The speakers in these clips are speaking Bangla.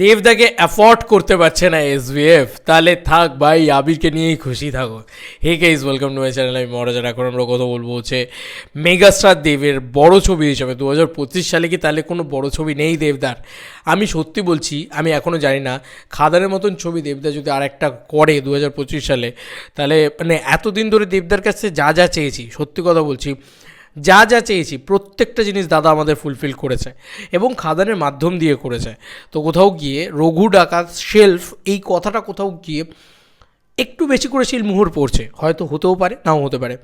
দেবদাকে অ্যাফোর্ড করতে পারছে না এসবিএফ তাহলে থাক ভাই, আবিরকে নিয়েই খুশি থাকো। Hey guys welcome to my channel আমি মহারাজার এখন আমরা কথা বলব হচ্ছে মেগাস্টার দেবের বড় ছবি হিসাবে। দু হাজার পঁচিশ সালে কি তাহলে কোনো বড় ছবি নেই দেবদার? আমি সত্যি বলছি, আমি এখনও জানি না খাদারের মতন ছবি দেবদা যদি আর একটা করে দু হাজার পঁচিশ সালে, তাহলে মানে এতদিন ধরে দেবদার কাছে যা যা চেয়েছি, সত্যি কথা বলছি যা যা চেয়েছি, প্রত্যেকটা জিনিস দাদা আমাদের ফুলফিল করেছে এবং খাদানের মাধ্যম দিয়ে করেছে। তো কোথাও গিয়ে রঘু ডাকাত শেলফ এই কথাটা কোথাও গিয়ে একটু বেশি করে শিলমোহর পড়ছে। হয়তো হতেও পারে, নাও হতে পারে।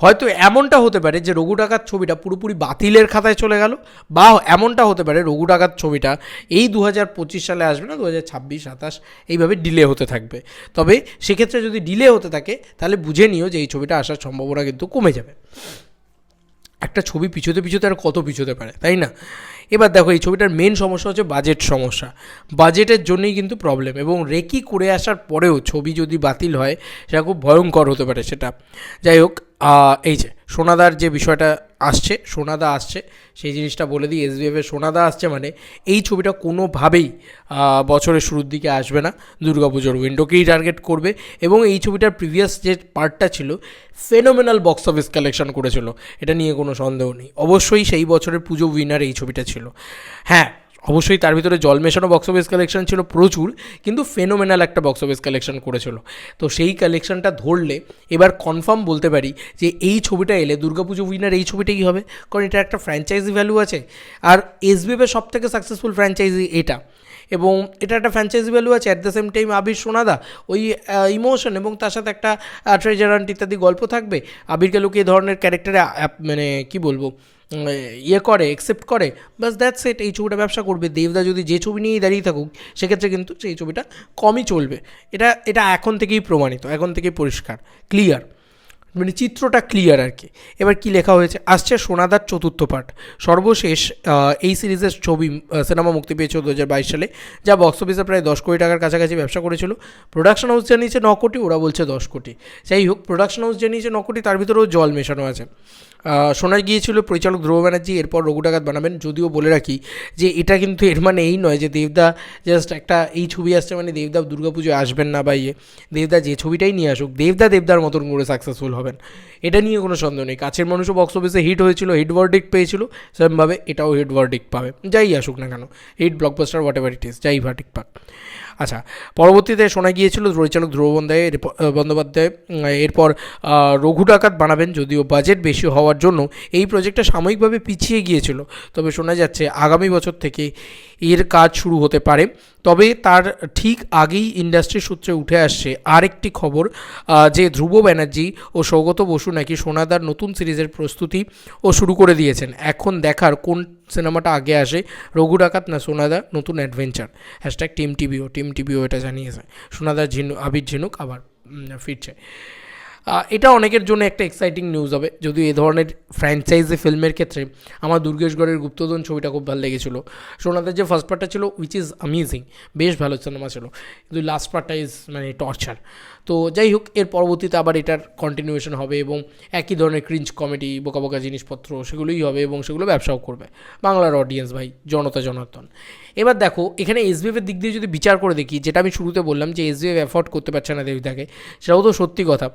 হয়তো এমনটা হতে পারে যে রঘু ডাকাত ছবিটা পুরোপুরি বাতিলের খাতায় চলে গেল বা এমনটা হতে পারে রঘু ডাকাত ছবিটা এই দু হাজার পঁচিশ সালে আসবে না দু হাজার ছাব্বিশ, সাতাশ, এইভাবে ডিলে হতে থাকবে। তবে সেক্ষেত্রে যদি ডিলে হতে থাকে, তাহলে বুঝে নিও যে এই ছবিটা আসার সম্ভাবনা কিন্তু কমে যাবে। একটা ছবি পিছোতে পিছোতে আর কত পিছোতে পারে, তাই না? এবার দেখো, এই ছবিটার মেন সমস্যা হচ্ছে বাজেট সমস্যা। বাজেটের জন্যই কিন্তু প্রবলেম এবং রেকি করে আসার পরেও ছবি যদি বাতিল হয়, সেটা খুব ভয়ঙ্কর হতে পারে সেটা। যাই হোক এই যে সোনাদার যে বিষয়টা আসছে, সোনাদা আসছে, সেই জিনিসটা বলে দিই এসবিএফের সোনাদা আসছে মানে এই ছবিটা কোনোভাবেই বছরের শুরুর দিকে আসবে না, দুর্গাপুজোর উইন্ডোকেই টার্গেট করবে এবং এই ছবিটার প্রিভিয়াস যে পার্টটা ছিল ফেনোমেনাল বক্স অফিস কালেকশন করেছিল, এটা নিয়ে কোনো সন্দেহ নেই। অবশ্যই সেই বছরের পুজো উইনার এই ছবিটা ছিল। হ্যাঁ অবশ্যই তার ভিতরে জল মেশানো বক্স অফিস কালেকশন ছিল প্রচুর, কিন্তু ফেনোমেনাল একটা বক্স অফিস কালেকশন করেছিল। তো সেই কালেকশনটা ধরলে এবার কনফার্ম বলতে পারি যে এই ছবিটা এলে দুর্গাপুজো উইনার এই ছবিটাই হবে, কারণ এটা একটা ফ্র্যাঞ্চাইজি ভ্যালু আছে। আর এসবিএফের সব থেকে সাকসেসফুল ফ্র্যাঞ্চাইজি এটা। এবং এটা একটা ফ্র্যাঞ্চাইজি ভ্যালু আছে at the same time Abir Sonada, ওই ইমোশন এবং তার সাথে একটা ট্রেজার আন্ট ইত্যাদি গল্প থাকবে। আবিরকে লোকে এই ধরনের ক্যারেক্টারে মানে কি বলব ইয়ে করে অ্যাকসেপ্ট করে বাস দ্যাটস সেট এই ছবিটা ব্যবসা করবে। দেবদা যদি যে ছবি নিয়েই দাঁড়িয়ে থাকুক, সেক্ষেত্রে কিন্তু সেই ছবিটা কমই চলবে। এটা এটা এখন থেকেই প্রমাণিত, এখন থেকেই পরিষ্কার ক্লিয়ার মানে চিত্রটা ক্লিয়ার আর কি। এবার কি লেখা হয়েছে? আসছে সোনাদার চতুর্থ পার্ট সর্বশেষ এই সিরিজের ছবি সিনেমা মুক্তি পেয়েছে দু হাজার বাইশ সালে, যা বক্স অফিসে প্রায় দশ কোটি টাকার কাছাকাছি ব্যবসা করেছিল। প্রোডাকশন হাউস জানিয়েছে ন কোটি, ওরা বলছে দশ কোটি। যাই হোক প্রোডাকশন হাউস জানিয়েছে ন কোটি, তার ভিতরেও জল মেশানো আছে। শোনা গিয়েছিল পরিচালক ধ্রুব ব্যানার্জি, এরপর রঘুটাঘাত বানাবেন। যদিও বলে রাখি যে এটা কিন্তু এর মানে এই নয় যে দেবদা জাস্ট একটা এই ছবি আসছে মানে দেবদা দুর্গাপুজোয় আসবেন না বা ইয়ে। দেবদা যে ছবিটাই নিয়ে আসুক, দেবদা দেবদার মতন করে সাকসেসফুল হবেন। এটা নিয়ে কোনো সন্দেহ নেই। কাছের মানুষও বক্স অফিসে হিট হয়েছিল হিট ভার্ডিক পেয়েছিল, সেরকমভাবে এটাও হিট ভার্ডিক পাবে। যাই আসুক না কেন hit blockbuster whatever it is যাই ভার্ডিক পাক। আচ্ছা পরবর্তীতে শোনা গিয়েছিল পরিচালক ধ্রুব এরপর- বন্দ্যোপাধ্যায় এরপর রঘু ডাকাত বানাবেন, যদিও বাজেট বেশি হওয়ার জন্য এই প্রজেক্টটা সাময়িকভাবে পিছিয়ে গিয়েছিল। তবে শোনা যাচ্ছে আগামী বছর থেকে এর কাজ শুরু হতে পারে। তবে তার ঠিক আগেই ইন্ডাস্ট্রি সূত্রে উঠে আসছে আরেকটি খবর যে ধ্রুব ব্যানার্জি ও সৌগত বসু নাকি সোনাদার নতুন সিরিজের প্রস্তুতি ও শুরু করে দিয়েছেন। এখন দেখার কোন সিনেমাটা আগে আসে, রঘু ডাকাত না সোনাদা নতুন অ্যাডভেঞ্চার? হ্যাশট্যাগ টিম টিভিও টিম টিভিও এটা জানিয়েছে। সোনাদার ঝিনু, আবির ঝিনুক আবার ফিরছে। এটা অনেকের জন্য একটা এক্সাইটিং নিউজ হবে। যদিও এ ধরনের ফ্র্যাঞ্চাইজি ফিল্মের ক্ষেত্রে আমার দুর্গেশগড়ের গুপ্তধন ছবিটা খুব ভালো লেগেছিল। সোনাদের যে ফার্স্ট পার্টটা ছিল উইচ ইজ অ্যামেজিং বেশ ভালো সিনেমা ছিল। কিন্তু লাস্ট পার্টটা ইজ মানে টর্চার তো যাই হোক, এর পরবর্তীতে আবার এটার কন্টিনিউয়েশন হবে এবং একই ধরনের ক্রিঞ্চ কমেডি বোকা বোকা জিনিসপত্র সেগুলোই হবে এবং সেগুলো ব্যবসাও করবে। বাংলার অডিয়েন্স ভাই, জনতা জনার্দন। এবার দেখো, এখানে এসবিএফের দিক দিয়ে যদি বিচার করে দেখি, যেটা আমি শুরুতে বললাম যে এসবিএফ অ্যাফোর্ড করতে পারছে না দেবিতাকে সেটাও তো সত্যি কথা।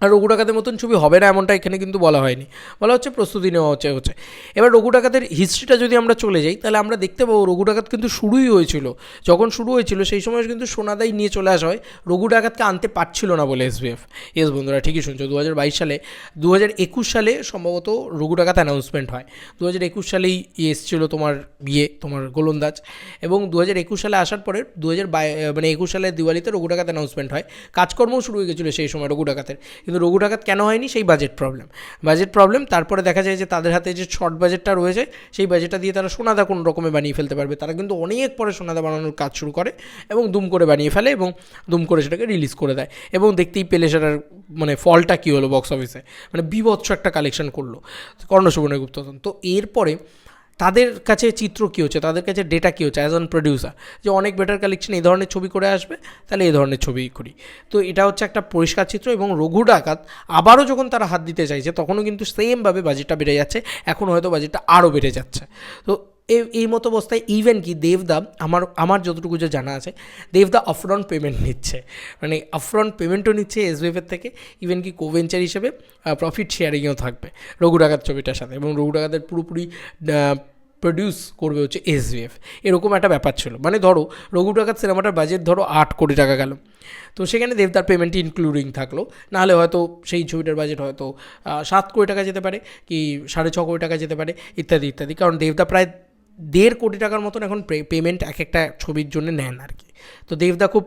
আর রঘু ডাকাতের মতন ছবি হবে না এমনটা এখানে কিন্তু বলা হয়নি। বলা হচ্ছে প্রস্তুতি নেওয়া হচ্ছে হচ্ছে। এবার রঘু ডাকাতের হিস্ট্রিটা যদি আমরা চলে যাই, তাহলে আমরা দেখতে পাবো রঘু ডাকাত কিন্তু শুরুই হয়েছিল। যখন শুরু হয়েছিল, সেই সময় কিন্তু সোনাদাই নিয়ে চলে আসা হয়। রঘু ডাকাতকে আনতে পারছিল না বলে এসবিএফ এস বন্ধুরা, ঠিকই শুনছো। দু হাজার বাইশ সালে দু হাজার একুশ সালে সম্ভবত রঘু ডাকাত অ্যানাউন্সমেন্ট হয়। দু হাজার একুশ সালেই এসেছিল তোমার বিয়ে তোমার গোলন্দাজ এবং দু হাজার একুশ সালে আসার পরে দু হাজার বাই মানে একুশ সালে দিওয়ালিতে রঘু ডাকাত অ্যানাউন্সমেন্ট হয়। কাজকর্মও শুরু হয়ে গেছিল সেই সময় রঘু ডাকাতের। কিন্তু রঘু ডাকাত কেন হয়নি? সেই বাজেট প্রবলেম বাজেট প্রবলেম তারপরে দেখা যায় যে তাদের হাতে যে শর্ট বাজেটটা রয়েছে, সেই বাজেটটা দিয়ে তারা সোনাদা কোনো রকমে বানিয়ে ফেলতে পারবে। তারা কিন্তু অনেক পরে সোনাদা বানানোর কাজ শুরু করে এবং দুম করে বানিয়ে ফেলে এবং দুম করে সেটাকে রিলিজ করে দেয়। এবং দেখতেই পেলে সেটার মানে ফলটা কী হলো বক্স অফিসে মানে বিভৎস একটা কালেকশন করল কর্ণসুবর্ণের গুপ্তধন তো এরপরে তাদের কাছে চিত্র কী হচ্ছে? তাদের কাছে ডেটা কী হচ্ছে? অ্যাজ অন প্রডিউসার যে অনেক বেটার কালেকশন এই ধরনের ছবি করে আসবে, তাহলে এই ধরনের ছবি করি। তো এটা হচ্ছে একটা পরিষ্কার চিত্র এবং রঘু ডাকাত আবারও যখন তারা হাত দিতে চাইছে, তখনও কিন্তু সেমভাবে বাজেটটা বেড়ে যাচ্ছে, এখন হয়তো বাজেটটা আরও বেড়ে যাচ্ছে। তো এই মতো অবস্থায় ইভেন কি দেবদা আমার আমার যতটুকু যে জানা আছে, দেবদা আফরন্ট পেমেন্ট নিচ্ছে। মানে আফরন্ট পেমেন্টও নিচ্ছে এসবিএফের থেকে ইভেন কি কোভেঞ্চার হিসেবে প্রফিট শেয়ারিংও থাকবে রঘু ডাকাত ছবিটার সাথে এবং রঘু ডাকাতের পুরোপুরি প্রডিউস করবে হচ্ছে এসবিএফ এরকম একটা ব্যাপার ছিল। মানে ধরো, রঘু ডাকাত সিনেমাটার বাজেট ধরো আট কোটি টাকা গেল। তো সেখানে দেবদার পেমেন্টই ইনক্লুডিং থাকল। নাহলে হয়তো সেই ছবিটার বাজেট হয়তো সাত কোটি টাকা যেতে পারে কি সাড়ে ছ কোটি টাকা যেতে পারে, ইত্যাদি ইত্যাদি। কারণ দেবদা প্রায় দেড় কোটি টাকার মতন এখন পেমেন্ট এক একটা ছবির জন্য নেন আর কি। তো দেবদা খুব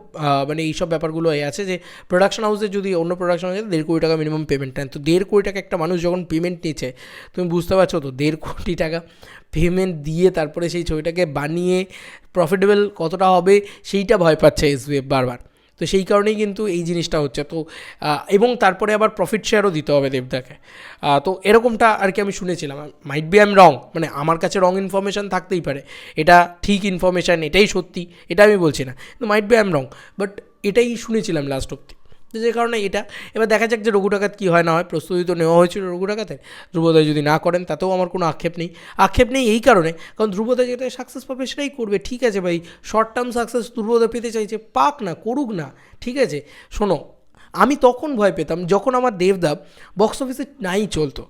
মানে এইসব ব্যাপারগুলো এ আছে যে প্রোডাকশন হাউসে যদি অন্য প্রোডাকশন হাউসে দেড় কোটি টাকা মিনিমাম পেমেন্ট নেন, তো দেড় কোটি টাকা একটা মানুষ যখন পেমেন্ট নিচ্ছে, তুমি বুঝতে পারছ তো, দেড় কোটি টাকা পেমেন্ট দিয়ে তারপরে সেই ছবিটাকে বানিয়ে প্রফিটেবল কতটা হবে, সেইটা ভয় পাচ্ছে এসবিএফ বারবার। তো সেই কারণেই কিন্তু এই জিনিসটা হচ্ছে। তো এবং তারপরে আবার প্রফিট শেয়ারও দিতে হবে দেবদাকে। তো এরকমটা আর কি আমি শুনেছিলাম। Might be I am wrong মানে আমার কাছে রং ইনফরমেশান থাকতেই পারে। এটা ঠিক ইনফরমেশান এটাই সত্যি, এটা আমি বলছি না। Might be I am wrong but এটাই শুনেছিলাম লাস্ট অব্দি তো যে কারণে এটা। এবার দেখা যাক যে রঘু ডাকাত কী হয় না হয়। প্রস্তুতি তো নেওয়া হয়েছিল রঘু ডাকাতের। ধ্রুবদয় যদি না করেন, তাতেও আমার কোনো আক্ষেপ নেই। আক্ষেপ নেই এই কারণে, কারণ ধ্রুবদয় যেটা সাকসেস পাবে সেটাই করবে। ঠিক আছে ভাই শর্ট টার্ম সাকসেস ধ্রুবদয় পেতে চাইছে। পাক না, করুক না। ঠিক আছে, শোনো আমি তখন ভয় পেতাম যখন আমার দেবদা বক্স অফিসে নাই চলতো।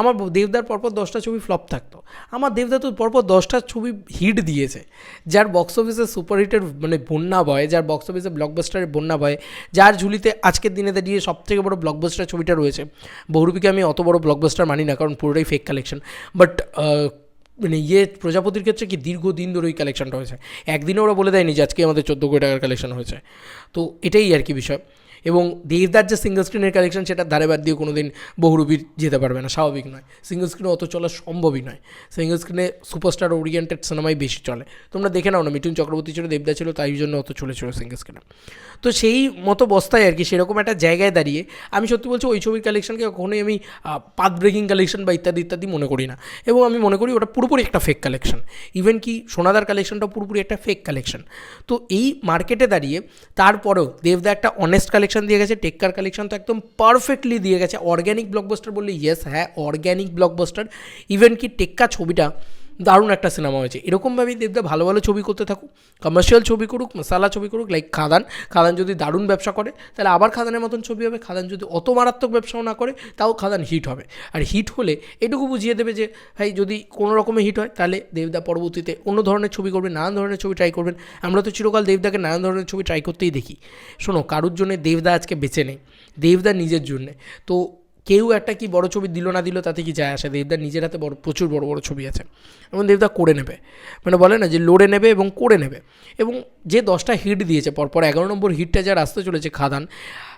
আমার দেবদার পরপর দশটা ছবি ফ্লপ থাকতো। আমার দেবদা তো পরপর দশটা ছবি হিট দিয়েছে। যার বক্স অফিসে সুপারহিটের মানে বন্যা বয় যার বক্স অফিসে ব্লকবাস্টারের বন্যা বয় যার ঝুলিতে আজকের দিনে দাঁড়িয়ে সব থেকে বড় ব্লকবাস্টার ছবিটা রয়েছে। বহুরূপীকে আমি অত বড় ব্লকবাস্টার মানি না, কারণ পুরোটাই ফেক কালেকশন বাট মানে ইয়ে প্রজাপতির ক্ষেত্রে কি দীর্ঘদিন ধরে ওই কালেকশনটা হয়েছে। একদিনে ওরা বলে দেয়নি যে আজকে আমাদের চোদ্দ কোটি টাকার কালেকশন হয়েছে। তো এটাই আর কি বিষয়। এবং দেবদার যে সিঙ্গল স্ক্রিনের কালেকশন সেটা ধারে বাদ দিয়ে কোনো দিন বহুরূপীর যেতে পারবে না, স্বাভাবিক নয়। সিঙ্গল স্ক্রিনে অত চলা সম্ভবই নয়। সিঙ্গল স্ক্রিনে সুপারস্টার ওরিয়েন্টেড সিনেমাই বেশি চলে। তোমরা দেখে নাও না, মিঠুন চক্রবর্তী ছিল, দেবদা ছিল, তাই জন্য অত চলেছিল সিঙ্গল স্ক্রিনে তো সেই মতো বস্তায় আর কি সেরকম একটা জায়গায় দাঁড়িয়ে আমি সত্যি বলছি ওই ছবির কালেকশনকে কখনোই আমি পাথ ব্রেকিং কালেকশন বা ইত্যাদি ইত্যাদি মনে করি না। এবং আমি মনে করি ওটা পুরোপুরি একটা ফেক কালেকশন ইভেন কি সোনাদার কালেকশনটা পুরোপুরি একটা ফেক কালেকশন তো এই মার্কেটে দাঁড়িয়ে তারপরেও দেবদা একটা অনেস্ট কালেকশন দিয়ে গেছে টেক্কার কালেকশন তো একদম পারফেক্টলি দিয়ে গেছে। অর্গ্যানিক ব্লকবাস্টার বললে ইয়েস হ্যাঁ অর্গ্যানিক ব্লকবাস্টার ইভেন কি টেক্কা ছবিটা দারুণ একটা সিনেমা হয়েছে। এরকমভাবেই দেবদা ভালো ভালো ছবি করতে থাকুক কমার্শিয়াল ছবি করুক, মশালা ছবি করুক লাইক খাদান। খাদান যদি দারুণ ব্যবসা করে, তাহলে আবার খাদানের মতন ছবি হবে। খাদান যদি অত মারাত্মক ব্যবসাও না করে, তাও খাদান হিট হবে। আর হিট হলে এটুকু বুঝিয়ে দেবে যে, ভাই, যদি কোনো রকমের হিট হয়, তাহলে দেবদা পরবর্তীতে অন্য ধরনের ছবি করবেন নানান ধরনের ছবি ট্রাই করবেন। আমরা তো চিরকাল দেবদাকে নানান ধরনের ছবি ট্রাই করতেই দেখি। শোনো, কারুর জন্য দেবদা আজকে বেঁচে নেই। দেবদা নিজের জন্যে। তো কেউ একটা কি বড় ছবি দিল না দিল তাতে কি যায় আসে? দেবদার নিজের হাতে বড়, প্রচুর বড় বড় ছবি আছে। এবং দেবদা করে নেবে। মানে বলে না যে, লড়ে নেবে এবং করে নেবে। এবং যে দশটা হিট দিয়েছে, পরপর এগারো নম্বর হিটটা যার আসতে চলেছে খাদান,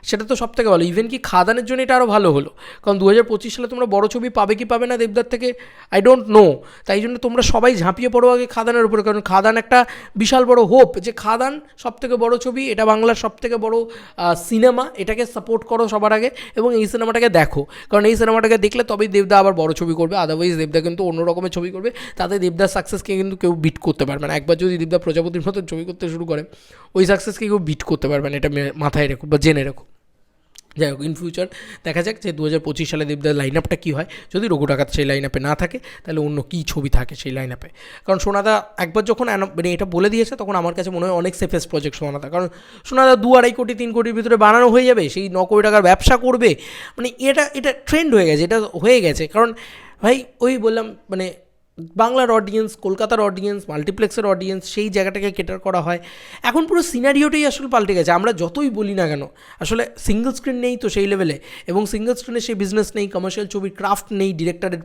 সেটা তো সব থেকে ভালো। ইভেন কি খাদানের জন্য এটা আরও ভালো হলো। কারণ দু হাজার পঁচিশ সালে তোমরা বড় ছবি পাবে কি পাবে না দেবদার থেকে আই ডোন্ট নো তাই জন্য তোমরা সবাই ঝাঁপিয়ে পড়ো আগে খাদানের উপরে, কারণ খাদান একটা বিশাল বড় হোপ যে খাদান সব থেকে বড় ছবি, এটা বাংলার সব থেকে বড় সিনেমা এটাকে সাপোর্ট করো সবার আগে এবং এই সিনেমাটাকে দেখো। কারণ এই সিনেমাটাকে দেখলে তবেই দেবদা আবার বড় ছবি করবে আদারওয়াইজ দেবদা কিন্তু অন্য রকমের ছবি করবে, তাতে দেবদার সাকসেসকে কিন্তু কেউ বিট করতে পারবে না। একবার যদি দেবদা প্রজাপতির মতন ছবি করতে শুরু করে, ওই সাকসেসকে কেউ বিট করতে পারবে না, এটা মাথায় রেখো বা জেনে রেখো। যাই হোক ইন ফিউচার দেখা যাক যে দু হাজার পঁচিশ সালে দেবদার লাইন আপটা কী হয়। যদি রঘু ডাকাত সেই লাইন আপে না থাকে, তাহলে অন্য কী ছবি থাকে সেই লাইন আপে কারণ সোনাদা একবার যখন মানে এটা বলে দিয়েছে, তখন আমার কাছে মনে হয় অনেক সেফেস্ট প্রজেক্ট সোনাদা। কারণ সোনাদা দু আড়াই কোটি, তিন কোটির ভিতরে বানানো হয়ে যাবে, সেই ন কোটি টাকার ব্যবসা করবে। মানে এটা এটা ট্রেন্ড হয়ে গেছে, এটা হয়ে গেছে। কারণ ভাই, ওই বললাম মানে বাংলার অডিয়েন্স কলকাতার অডিয়েন্স মাল্টিপ্লেক্সের অডিয়েন্স সেই জায়গাটাকে কেটার করা হয়। এখন পুরো সিনারিওটাই আসলে পাল্টে গেছে। আমরা যতই বলি না কেন, আসলে সিঙ্গল স্ক্রিন নেই তো সেই লেভেলে এবং সিঙ্গল স্ক্রিনে সেই বিজনেস নেই কমার্শিয়াল ছবির ক্রাফট নেই ডিরেক্টরের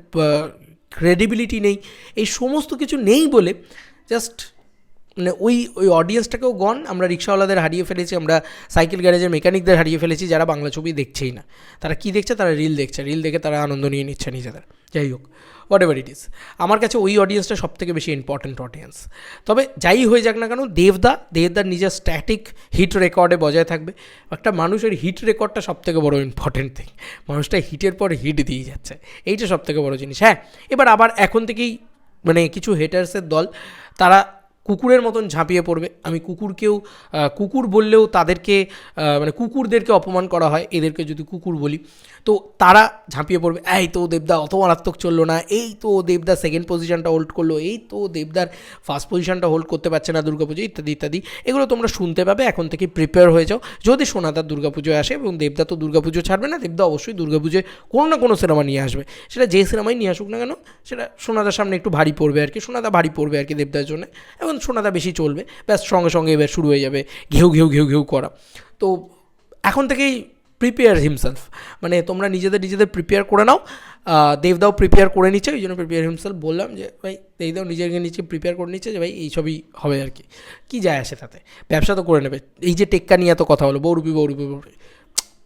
ক্রেডিবিলিটি নেই, এই সমস্ত কিছু নেই বলে জাস্ট মানে ওই ওই অডিয়েন্সটাকেও গন আমরা রিক্সাওয়ালাদের হারিয়ে ফেলেছি, আমরা সাইকেল গ্যারেজের মেকানিকদের হারিয়ে ফেলেছি যারা বাংলা ছবি দেখছেই না। তারা কী দেখছে? তারা রিল দেখছে। রিল দেখে তারা আনন্দ নিয়ে নিচ্ছে নিজেদের। যাই হোক হোয়াট এভার ইট ইস আমার কাছে ওই অডিয়েন্সটা সব থেকে বেশি ইম্পর্ট্যান্ট অডিয়েন্স তবে যাই হয়ে যাক না কেন, দেবদা, দেবদার নিজের স্ট্যাটিক হিট রেকর্ডে বজায় থাকবে। একটা মানুষের হিট রেকর্ডটা সব থেকে বড়ো ইম্পর্টেন্ট থিং মানুষটা হিটের পর হিট দিয়ে যাচ্ছে। এইটা সব থেকে বড়ো জিনিস। হ্যাঁ এবার আবার এখন থেকেই মানে কিছু হেটার্সের দল, তারা কুকুরের মতন ঝাঁপিয়ে পড়বে। আমি কুকুরকেও কুকুর বললেও তাদেরকে মানে কুকুরদেরকে অপমান করা হয়, এদেরকে যদি কুকুর বলি। তো তারা ঝাঁপিয়ে পড়বে, এই তো দেবদা, অত মারাত্মক চলল না, এই তো দেবদা সেকেন্ড পজিশনটা হোল্ড করল, এই তো দেবদার ফার্স্ট পজিশনটা হোল্ড করতে পারছে না দুর্গাপুজো, ইত্যাদি ইত্যাদি। এগুলো তোমরা শুনতে পাবে, এখন থেকে প্রিপেয়ার হয়ে যাও। যদি সোনাদার দুর্গাপুজোয় আসে এবং দেবদা তো দুর্গাপুজো ছাড়বে না, দেবদা অবশ্যই দুর্গাপুজোয় কোনো না কোনো সিনেমা নিয়ে আসবে। সেটা যে সিনেমাই নিয়ে আসুক না কেন, সেটা সোনাদার সামনে একটু ভারী পড়বে আর কি, সোনাদা ভারী পড়বে আর কি দেবদার জন্য। এবং সোনাদা বেশি চলবে। ব্যাস, সঙ্গে সঙ্গে এবার শুরু হয়ে যাবে। ঘেউ ঘেউ ঘেউ ঘেউ করা। তো এখন থেকেই প্রিপেয়ার হিমসেলফ মানে তোমরা নিজেদের নিজেদের প্রিপেয়ার করে নাও। দেবদাও প্রিপেয়ার করে নিচ্ছে, ওই জন্য প্রিপেয়ার হিমসেলফ বললাম যে, ভাই, দেবদাও নিজেকে নিচে প্রিপেয়ার করে নিচ্ছে যে, ভাই, এই সবই হবে আর কি। কী যায় আসে তাতে? ব্যবসা তো করে নেবে। এই যে টেক্কা নিয়ে এত কথা হলো বৌরুপি বৌরুপি বৌরুপি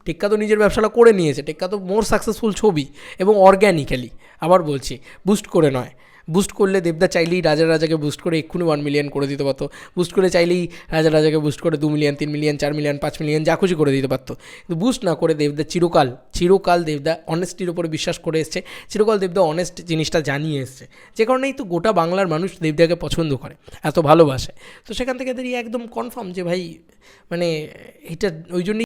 টেক্কা তো নিজের ব্যবসাটা করে নিয়েছে। টেক্কা তো মোর সাকসেসফুল ছবি এবং অর্গ্যানিক্যালি আবার বলছি বুস্ট করে নয়। বুস্ট করলে দেবদা চাইলেই রাজা রাজাকে বুস্ট করে এক্ষুনি ওয়ান মিলিয়ন করে দিতে পারতো। বুস্ট করে চাইলেই রাজা রাজাকে বুস্ট করে দু মিলিয়ন তিন মিলিয়ন চার মিলিয়ন পাঁচ মিলিয়ন যা খুশি করে দিতে পারতো। কিন্তু বুস্ট না করে দেবদা চিরকাল চিরকাল দেবদা অনেস্টির উপরে বিশ্বাস করে এসছে। চিরকাল দেবদা অনেস্ট জিনিসটা জানিয়ে এসছে। যে কারণেই তো গোটা বাংলার মানুষ দেবদাকে পছন্দ করে, এত ভালোবাসে। তো সেখান থেকে এদের একদম কনফার্ম যে ভাই মানে এটা ওই জন্যই